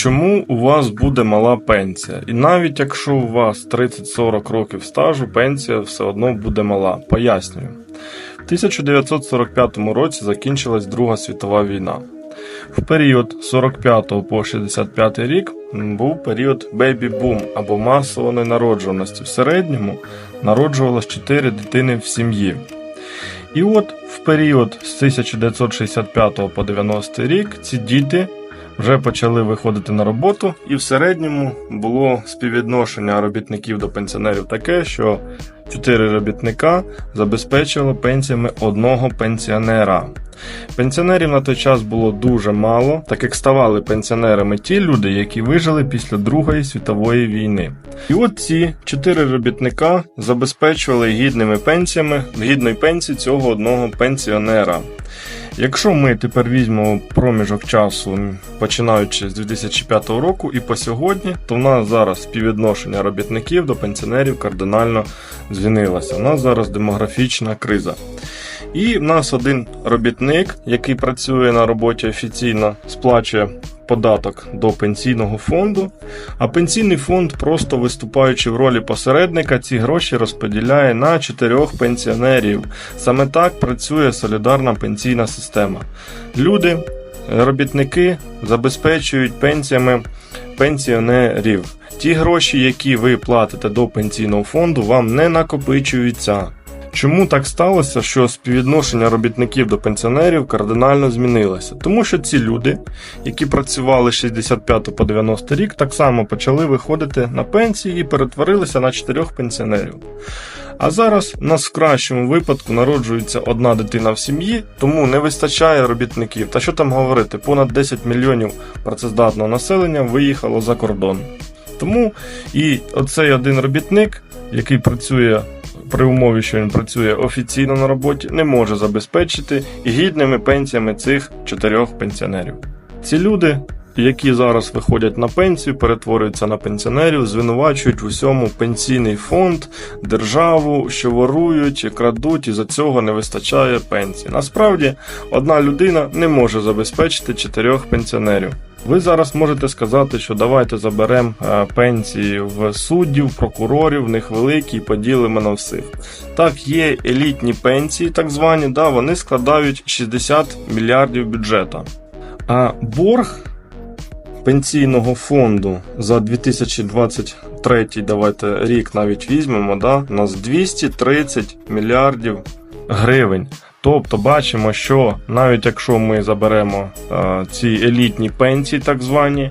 Чому у вас буде мала пенсія? І навіть якщо у вас 30-40 років стажу, пенсія все одно буде мала. Пояснюю. В 1945 році закінчилась Друга світова війна. В період з 45 по 65 рік був період бейбі-бум або масової народжуваності. В середньому народжувалось 4 дитини в сім'ї. І от в період з 1965 по 90 рік ці діти вже почали виходити на роботу, і в середньому було співвідношення робітників до пенсіонерів таке, що 4 робітника забезпечили пенсіями одного пенсіонера. Пенсіонерів на той час було дуже мало, так як ставали пенсіонерами ті люди, які вижили після Другої світової війни. І от ці чотири робітника забезпечували гідними пенсіями гідної пенсії цього одного пенсіонера. Якщо ми тепер візьмемо проміжок часу, починаючи з 2005 року і по сьогодні, то в нас зараз співвідношення робітників до пенсіонерів кардинально змінилося. У нас зараз демографічна криза. І в нас один робітник, який працює на роботі офіційно, сплачує податок до пенсійного фонду, а пенсійний фонд, просто виступаючи в ролі посередника, ці гроші розподіляє на чотирьох пенсіонерів. Саме так працює солідарна пенсійна система. Люди, робітники забезпечують пенсіями пенсіонерів. Ті гроші, які ви платите до пенсійного фонду, вам не накопичуються. Чому так сталося, що співвідношення робітників до пенсіонерів кардинально змінилося? Тому що ці люди, які працювали з 65 по 90 рік, так само почали виходити на пенсії і перетворилися на чотирьох пенсіонерів. А зараз у нас в кращому випадку народжується одна дитина в сім'ї, тому не вистачає робітників. Та що там говорити, понад 10 мільйонів працездатного населення виїхало за кордон. Тому і оцей один робітник, який працює при умові, що він працює офіційно на роботі, не може забезпечити гідними пенсіями цих чотирьох пенсіонерів. Ці люди, які зараз виходять на пенсію, перетворюються на пенсіонерів, звинувачують в усьому пенсійний фонд, державу, що ворують, крадуть, і за цього не вистачає пенсії. Насправді, одна людина не може забезпечити чотирьох пенсіонерів. Ви зараз можете сказати, що давайте заберемо е, пенсії в суддів, прокурорів, в них великі і поділимо на всіх. Так, є елітні пенсії, так звані, да, вони складають 60 мільярдів бюджета. А борг пенсійного фонду за 2023 давайте рік навіть візьмемо, да, у нас 230 мільярдів гривень. Тобто бачимо, що навіть якщо ми заберемо е, ці елітні пенсії, так звані,